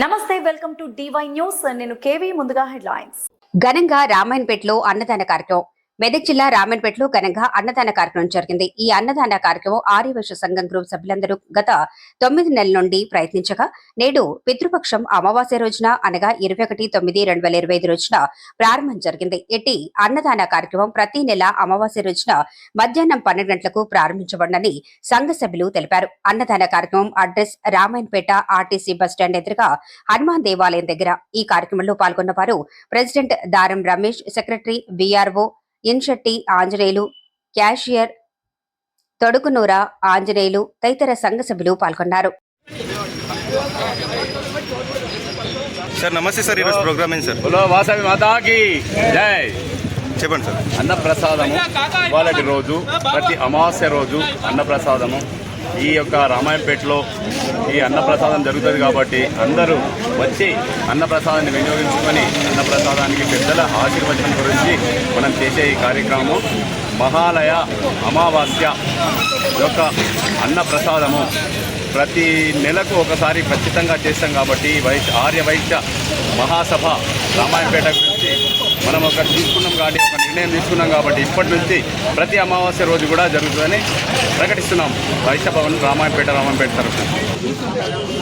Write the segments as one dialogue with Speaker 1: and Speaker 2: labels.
Speaker 1: నమస్తే welcome to DY news నేను KV ముందుగా హెడ్లైన్స్.
Speaker 2: ఘనంగా రామాయణపేటలో అన్నదాన కార్యక్రమం మెదక్ జిల్లా రామాయణపేటలో ఘనంగా అన్నదాన కార్యక్రమం జరిగింది. ఈ అన్నదాన కార్యక్రమం ఆర్యవైశ్య సంఘం గ్రూప్ సభ్యులందరూ గత తొమ్మిది నెలల నుండి ప్రయత్నించగా నేడు పితృపక్షం అమావాస్య రోజున అనగా ఇరవై ఒకటి తొమ్మిది రెండు వేల ఇరవై ఐదు రోజున ప్రారంభం జరిగింది. ఎట్టి అన్నదాన కార్యక్రమం ప్రతి నెల అమావాస్య రోజున మధ్యాహ్నం పన్నెండు గంటలకు ప్రారంభించబడినని సంఘ సభ్యులు తెలిపారు. అన్నదాన కార్యక్రమం అడ్రస్ రామాయణపేట ఆర్టీసీ బస్టాండ్ ఎదురుగా హనుమాన్ దేవాలయం దగ్గర. ఈ కార్యక్రమంలో పాల్గొన్న వారు president Daram Ramesh secretary BRO Inshetti Anjaneyulu cashier Todukunura Anjaneyulu తదితర సంఘ సభ్యులు పాల్గొన్నారు.
Speaker 3: సార్ నమస్తే సార్ ఈరోజు ప్రోగ్రామ్ ఏంటి సార్?
Speaker 4: వాసవి మాతాకి. జై.
Speaker 3: చెప్పండి సార్.
Speaker 4: అన్నప్రసాదము. ఇవాళటి రోజు ప్రతి అమావాస్య రోజు అన్నప్రసాదము. ఈ యొక్క రామాయంపేటలో ఈ అన్నప్రసాదం జరుగుతుంది కాబట్టి అందరూ వచ్చి అన్నప్రసాదాన్ని వినియోగించుకొని అన్నప్రసాదానికి పెద్దల ఆశీర్వచనం గురించి మనం చేసే ఈ కార్యక్రమం మహాలయ అమావాస్య యొక్క అన్నప్రసాదము. ప్రతి నెలకు ఒకసారి ఖచ్చితంగా చేస్తాం కాబట్టి వైద్య ఆర్య వైద్య మహాసభ రామాయణపేట గురించి మనం ఒక తీసుకున్నాం కాబట్టి నిర్ణయం తీసుకున్నాం కాబట్టి ఇప్పటి నుంచి ప్రతి అమావాస్య రోజు కూడా జరుగుతుందని ప్రకటిస్తున్నాం. వైశ్య భవన్ రామాయణపేట రామాయణపేట తరఫున.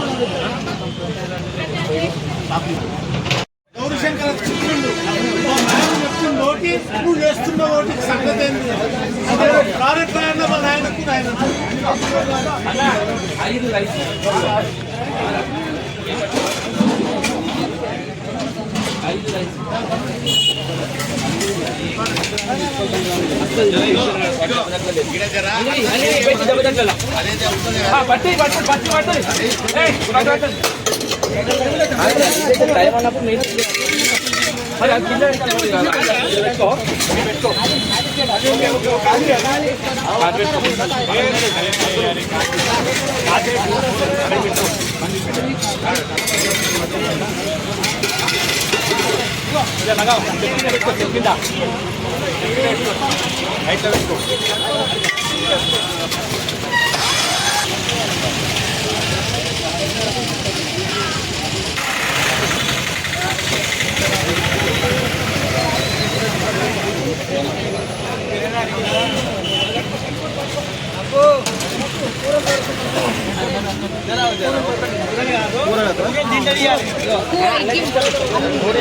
Speaker 5: పెట్టుకో చిత్రులు మా এইটা చెప్తున్న ఓటి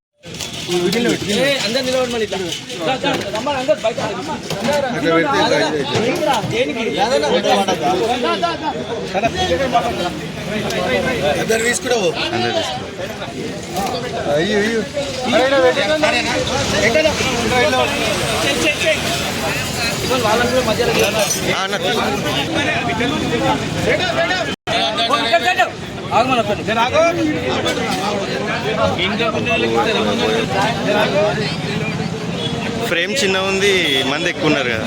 Speaker 5: నువ్వు చేస్తున్న ఓటికి సంగతి ఏంది ప్రాజెక్ట్ ఆయన మా నాయనకు నాయన
Speaker 3: ఫ్రేమ్ చిన్న ఉంది మంది ఎక్కువ ఉన్నారు కదా.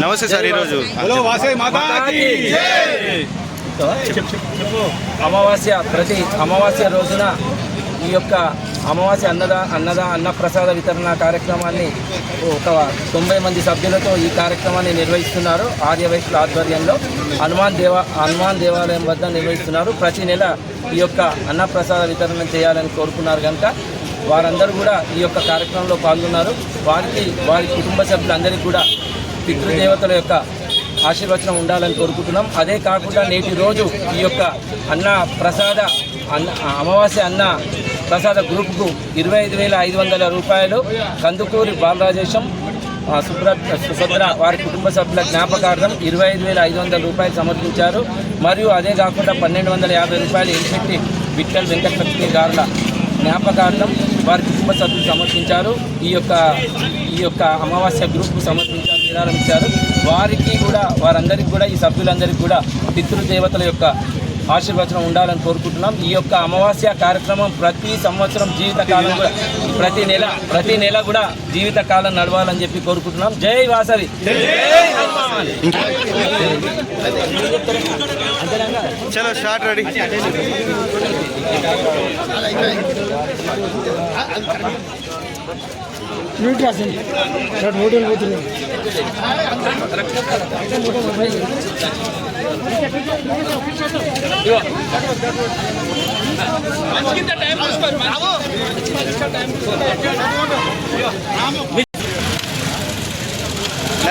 Speaker 3: నమస్తే సార్ ఈరోజు.
Speaker 6: అమావాస్య ప్రతి అమావాస్య రోజున ఈ యొక్క అమావాస్య అన్నదా అన్నదా అన్నప్రసాద వితరణ కార్యక్రమాన్ని ఒక తొంభై మంది సభ్యులతో ఈ కార్యక్రమాన్ని నిర్వహిస్తున్నారు ఆర్యవైశ్యుల ఆధ్వర్యంలో. హనుమాన్ దేవ హనుమాన్ దేవాలయం వద్ద నిర్వహిస్తున్నారు. ప్రతి నెల ఈ యొక్క అన్నప్రసాద వితరణ చేయాలని కోరుకున్నారు కనుక వారందరూ కూడా ఈ యొక్క కార్యక్రమంలో పాల్గొన్నారు. వారికి వారి కుటుంబ సభ్యులందరికీ కూడా పితృదేవతల యొక్క ఆశీర్వచనం ఉండాలని కోరుకుంటున్నాం. అదే కాకుండా నేటి రోజు ఈ యొక్క అన్న ప్రసాద అన్న అమావాస్య అన్న ప్రసాద గ్రూప్కు ఇరవై ఐదు వేల ఐదు వందల రూపాయలు కందుకూరి బాలరాజేశం సుభ్ర సుభద్ర వారి కుటుంబ సభ్యుల జ్ఞాపకార్థం ఇరవై ఐదు వేల ఐదు వందల రూపాయలు సమర్పించారు. మరియు అదే కాకుండా పన్నెండు వందల యాభై రూపాయలు ఎన్శెట్టి విఠల్ వెంకటలక్ష్మి గారుల జ్ఞాపకార్థం వారి కుటుంబ సభ్యులు సమర్పించారు. ఈ యొక్క ఈ యొక్క అమావాస్య గ్రూప్కు సమర్పించారు విరాళం ఇచ్చారు. వారికి కూడా వారందరికీ కూడా ఈ సభ్యులందరికీ కూడా పితృదేవతల యొక్క ఆశీర్వచనం ఉండాలని కోరుకుంటున్నాం. ఈ యొక్క అమావాస్య కార్యక్రమం ప్రతి సంవత్సరం జీవితకాలం కూడా ప్రతి నెల ప్రతి నెల కూడా జీవితకాలం నడవాలని చెప్పి కోరుకుంటున్నాం. జై వాసవి. జై హనుమాన్
Speaker 3: చలో స్టార్ట్ రెడీ. నాది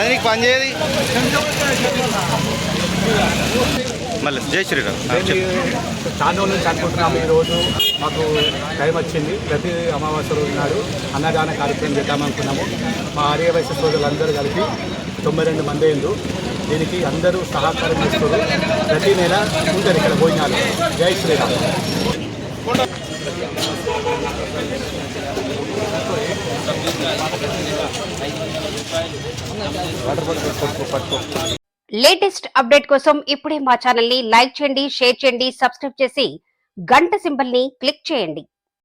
Speaker 3: నీకు పని చేయది మళ్ళీ జై శ్రీరామ్.
Speaker 7: చాలా నుంచి అనుకుంటున్నాము ఈరోజు మాకు టైం వచ్చింది. ప్రతి అమావాస్య రోజు నాడు అన్నదాన కార్యక్రమం చేద్దామనుకున్నాము. మా ఆర్య వయసు సోదరులందరూ కలిపి తొంభై రెండు మంది అయింది దీనికి అందరూ సహకారం చేస్తారు ప్రతి నెల ఉంటారు ఇక్కడ భోజనాలు. జై శ్రీరామ్.
Speaker 2: లేటెస్ట్ అప్డేట్ కోసం ఇప్పుడే మా ఛానల్ని లైక్ చేయండి షేర్ చేయండి సబ్స్క్రైబ్ చేసి గంట సింబల్ని క్లిక్ చేయండి.